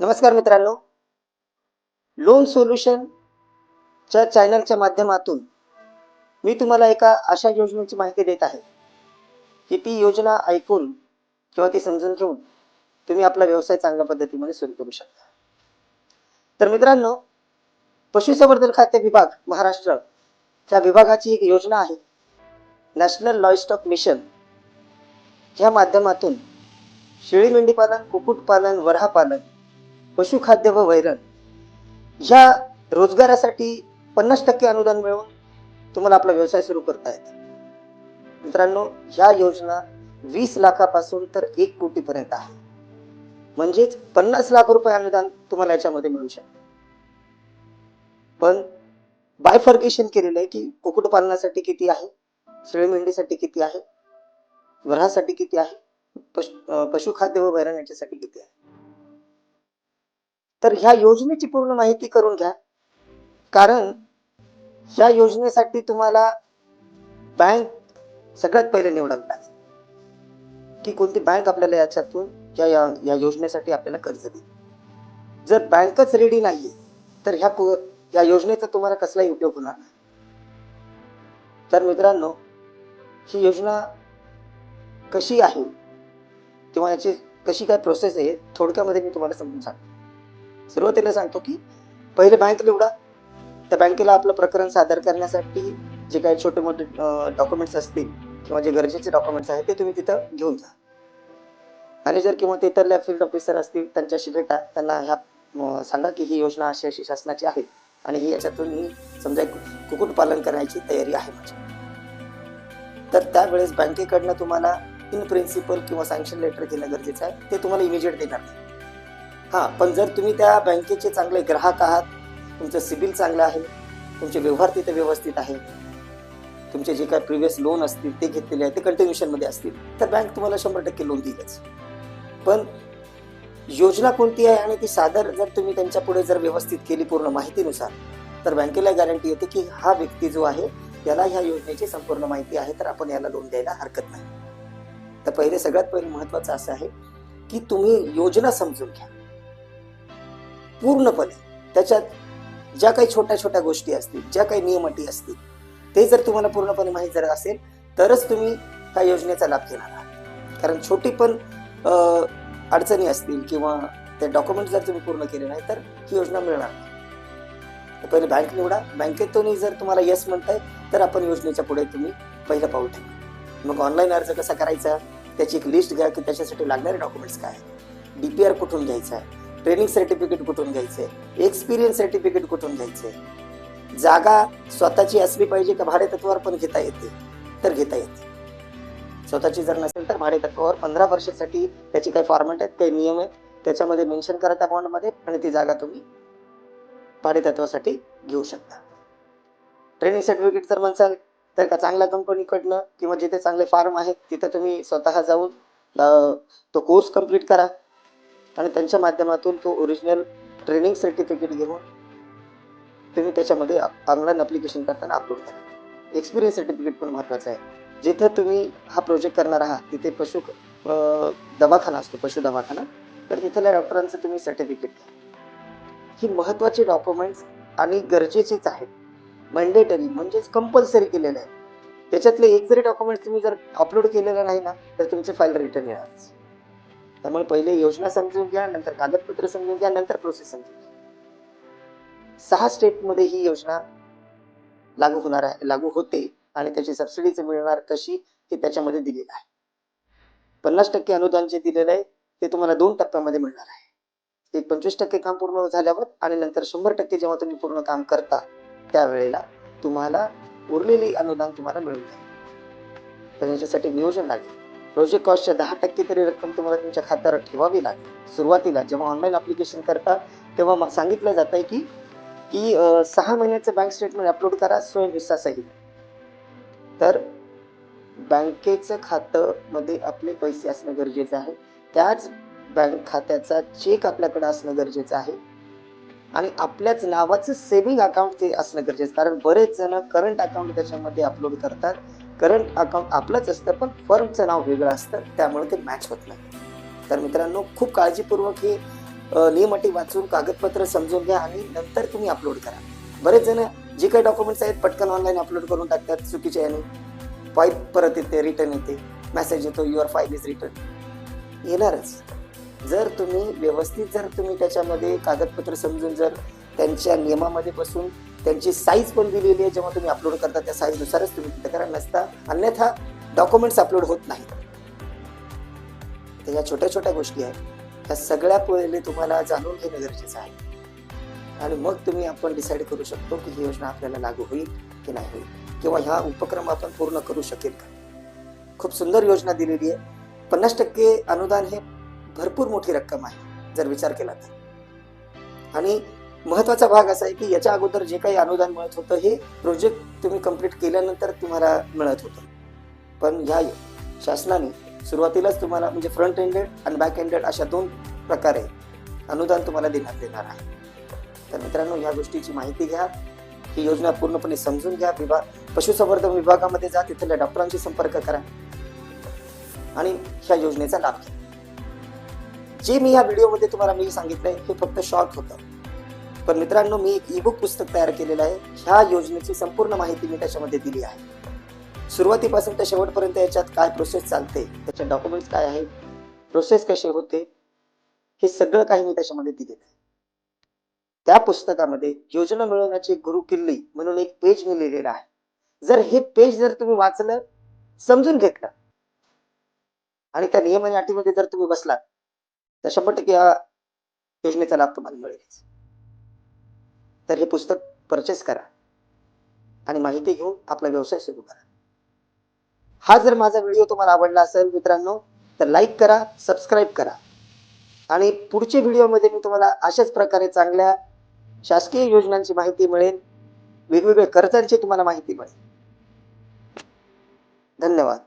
नमस्कार मित्रांनो. लोन सोल्युशनच्या चॅनलच्या माध्यमातून मी तुम्हाला एका अशा योजनेची माहिती देत आहे की ती योजना ऐकून किंवा ती समजून घेऊन तुम्ही आपला व्यवसाय चांगल्या पद्धतीमध्ये सुरू करू शकता. तर मित्रांनो पशुसंवर्धन खाते विभाग महाराष्ट्र त्या विभागाची एक योजना आहे. नॅशनल लॉईस्टॉक मिशन ह्या माध्यमातून शेळी मेंढीपालन कुक्कुटपालन वऱ्हापालन पशुखाद्य व वैरण ह्या रोजगारासाठी पन्नास टक्के अनुदान मिळवून तुम्हाला आपला व्यवसाय सुरू करता येतो. मित्रांनो ह्या योजना वीस लाखापासून तर एक कोटीपर्यंत आहे. म्हणजेच पन्नास लाख रुपये अनुदान तुम्हाला याच्यामध्ये मिळू शकतं. पण बायफर्गेशन केलेलं आहे की कुक्कुटपालनासाठी किती आहे? शेळी मेंढीसाठी किती आहे? वऱ्हासाठी किती आहे? पशु पशुखाद्य व वैरण याच्यासाठी किती आहे? तर ह्या योजनेची पूर्ण माहिती करून घ्या. कारण ह्या योजनेसाठी तुम्हाला बँक सगळ्यात पहिले निवडावी लागेल. की कोणती बँक आपल्याला याच्यातून या या योजनेसाठी आपल्याला कर्ज देईल. जर बँकच रेडी नाहीये तर ह्या या योजनेचा तुम्हाला कसलाही उपयोग होणार नाही. तर मित्रांनो ही योजना कशी आहे? किंवा याची कशी काय प्रोसेस आहे थोडक्यामध्ये मी तुम्हाला समजून सांगतो. सुरुवातीला सांगतो की पहिले बँक निवडा. त्या बँकेला आपलं प्रकरण सादर करण्यासाठी जे काही छोटे मोठे डॉक्युमेंट्स असतील किंवा जे गरजेचे डॉक्युमेंट्स आहेत ते तुम्ही तिथं घेऊन जा. मॅनेजर किंवा तिथल्या फील्ड ऑफिसर असतील त्यांच्याशी भेटा. त्यांना ह्या सांगा की ही योजना अशी अशी शासनाची आहे आणि ही याच्यातून मी समजा कुक्कुटपालन करण्याची तयारी आहे माझी. तर त्यावेळेस बँकेकडनं तुम्हाला इन प्रिन्सिपल किंवा सँक्शन लेटर घेणं गरजेचं आहे. ते तुम्हाला इमिजिएट देणार नाही. हां पण जर तुम्ही त्या बँकेचे चांगले ग्राहक आहात तुमचं सिबिल चांगलं आहे तुमचे व्यवहार तिथे व्यवस्थित आहे तुमचे जे काय प्रिव्हियस लोन असतील ते घेतलेले आहे ते कंटिन्युशनमध्ये असतील तर बँक तुम्हाला शंभर टक्के लोन देईलच. पण योजना कोणती आहे आणि ती सादर जर तुम्ही त्यांच्या पुढे जर व्यवस्थित केली पूर्ण माहितीनुसार तर बँकेला गॅरंटी येते की हा व्यक्ती जो आहे त्याला ह्या योजनेची संपूर्ण माहिती आहे तर आपण याला लोन द्यायला हरकत नाही. तर पहिले सगळ्यात पहिले महत्वाचं असं आहे की तुम्ही योजना समजून घ्या. पूर्णपणे. त्याच्यात ज्या काही छोट्या छोट्या गोष्टी असतील ज्या काही नियम अटी असतील ते जर तुम्हाला पूर्णपणे माहीत जर असेल तरच तुम्ही त्या योजनेचा लाभ घेणार आहात. कारण छोटी पण अडचणी असतील किंवा ते डॉक्युमेंट जर तुम्ही पूर्ण केले नाही तर ही योजना मिळणार नाही. तर पहिले बँक निवडा. बँकेतूनही जर तुम्हाला यस म्हणताय तर आपण योजनेच्या पुढे तुम्ही पहिलं पाऊल ठेवा. मग ऑनलाईन अर्ज कसा करायचा? त्याची एक लिस्ट घ्या की त्याच्यासाठी लागणारे डॉक्युमेंट्स काय आहेत? आर कुठून घ्यायचा आहे? ट्रेनिंग सर्टिफिकेट कुठून घ्यायचे? एक्सपिरियन्स सर्टिफिकेट कुठून घ्यायचे? जागा स्वतःची असली पाहिजे का भाडेतत्वावर पण घेता येते? तर घेता येते. स्वतःची जर नसेल तर भाडेतत्वावर पंधरा वर्षासाठी त्याची काही फॉर्मॅट आहेत काही नियम आहेत त्याच्यामध्ये मेन्शन करा त्या बॉन्डमध्ये आणि ती जागा तुम्ही भाडेतत्वासाठी घेऊ शकता. ट्रेनिंग सर्टिफिकेट जर म्हणसाल तर का चांगल्या कंपनीकडनं किंवा जिथे चांगले फार्म आहेत तिथे तुम्ही स्वतः जाऊन तो कोर्स कंप्लीट करा. आणि त्यांच्या माध्यमातून तो ओरिजिनल ट्रेनिंग सर्टिफिकेट घेऊन तुम्ही त्याच्यामध्ये ऑनलाईन अप्लिकेशन करताना अपलोड करा. एक्सपिरियन्स सर्टिफिकेट पण महत्त्वाचं आहे. जिथे तुम्ही हा प्रोजेक्ट करणार आहात तिथे पशु दवाखाना असतो पशु दवाखाना. तर तिथल्या डॉक्टरांचं तुम्ही सर्टिफिकेट घ्या. ही महत्त्वाची डॉक्युमेंट्स आणि गरजेचेच आहेत. मॅन्डेटरी म्हणजेच कंपल्सरी केलेले आहे. त्याच्यातले एक जरी डॉक्युमेंट्स तुम्ही जर अपलोड केलेलं नाही ना तर तुमचे फाईल रिटर्न येणार त्यामुळे पहिले योजना समजून घ्या नंतर कागदपत्र समजून घ्या नंतर प्रोसेस समजून घ्या. सहा स्टेपमध्ये ही योजना लागू होणार आहे लागू होते आणि त्याची सबसिडीच मिळणार कशी हे त्याच्यामध्ये दिलेलं आहे. पन्नास टक्के अनुदान जे दिलेलं आहे ते तुम्हाला दोन टप्प्यामध्ये मिळणार आहे. एक पंचवीस टक्के काम पूर्ण झाल्यावर आणि नंतर शंभर टक्के जेव्हा तुम्ही पूर्ण काम करता त्यावेळेला तुम्हाला उरलेली अनुदान तुम्हाला मिळून जाईल. तर याच्यासाठी नियोजन लागेल. प्रोजेक्ट कॉस्टच्या दहा टक्के तरी रक्कम तुम्हाला तुमच्या खात्यावर ठेवावी लागेल. सुरुवातीला जेव्हा ऑनलाईन अप्लिकेशन करता तेव्हा सांगितलं जात आहे की की सहा महिन्याचं बँक स्टेटमेंट अपलोड करा स्वयं तर बँकेचं खातं मध्ये आपले पैसे असणं गरजेचं आहे. त्याच बँक खात्याचा चेक आपल्याकडे असणं गरजेचं आहे. आणि आपल्याच नावाचं सेव्हिंग अकाउंट ते असणं गरजेचं कारण बरेच जण करंट अकाउंट त्याच्यामध्ये अपलोड करतात. करंट अकाउंट आपलंच असतं पण फर्मचं नाव वेगळं असतं त्यामुळे ते मॅच होत नाही. तर मित्रांनो खूप काळजीपूर्वक हे नियम अटी वाचून कागदपत्र समजून घ्या आणि नंतर तुम्ही अपलोड करा. बरेच जण जे काही डॉक्युमेंट्स आहेत पटकन ऑनलाईन अपलोड करून टाकतात चुकीच्या याने. फाईल परत येते रिटर्न येते. मेसेज येतो युअर फाईल इज रिटर्न येणारच. जर तुम्ही व्यवस्थित जर तुम्ही त्याच्यामध्ये कागदपत्र समजून जर त्यांच्या नियमामध्ये बसून त्यांची साईज पण दिलेली आहे. जेव्हा तुम्ही अपलोड करता त्या साईजनुसारच तुम्ही तिथे करा नसता. अन्यथा डॉक्युमेंट्स अपलोड होत नाहीत. तर या छोट्या छोट्या गोष्टी आहेत. ह्या सगळ्या पहिले तुम्हाला जाणून घेणं गरजेचं आहे. आणि मग तुम्ही आपण डिसाईड करू शकतो की ही योजना आपल्याला लागू होईल की नाही होईल. किंवा ह्या उपक्रम आपण पूर्ण करू शकेल का? खूप सुंदर योजना दिलेली आहे. पन्नास टक्के अनुदान हे भरपूर मोठी रक्कम आहे जर विचार केला तर. आणि महत्त्वाचा भाग असा आहे की याच्या अगोदर जे काही अनुदान मिळत होतं हे प्रोजेक्ट तुम्ही कंप्लीट केल्यानंतर तुम्हाला मिळत होतं. पण ह्या शासनाने सुरुवातीलाच तुम्हाला म्हणजे फ्रंट एंडेड आणि बॅक एंडेड अशा दोन प्रकारे अनुदान तुम्हाला देण्यात येणार आहे. तर मित्रांनो ह्या गोष्टीची माहिती घ्या. ही योजना पूर्णपणे समजून घ्या. विभाग पशुसंवर्धन विभागामध्ये जा तिथल्या डॉक्टरांशी संपर्क करा आणि ह्या योजनेचा लाभ घ्या. जे मी या व्हिडिओमध्ये तुम्हाला मी सांगितलंय हे फक्त शॉर्ट होतं. पण मित्रांनो मी एक ईबुक पुस्तक तयार केलेलं आहे. ह्या योजनेची संपूर्ण माहिती मी त्याच्यामध्ये दिली आहे. सुरुवातीपासून ते शेवटपर्यंत याच्यात काय प्रोसेस चालते त्याचे डॉक्युमेंट्स काय आहेत प्रोसेस कसे होते हे सगळं काही मी त्याच्यामध्ये दिलेलं आहे. त्या पुस्तकामध्ये योजना मिळवण्याची गुरु किल्ली म्हणून एक पेज मी लिहिलेलं आहे. जर हे पेज जर तुम्ही वाचलं समजून घेतलं आणि त्या नियम आणि अटीमध्ये जर तुम्ही बसलात तर शंभर टक्के या योजनेचा लाभ तुम्हाला मिळेल तर हे पुस्तक परचेस करा. आणि माहिती घेऊन आपला व्यवसाय सुरू करा. हा जर माझा व्हिडिओ तुम्हाला आवडला असेल मित्रांनो तर लाईक करा सबस्क्राईब करा. आणि पुढच्या व्हिडिओमध्ये मी तुम्हाला अशाच प्रकारे चांगल्या शासकीय योजनांची माहिती मिळेल वेगवेगळ्या कर्जांची तुम्हाला माहिती मिळेल. धन्यवाद.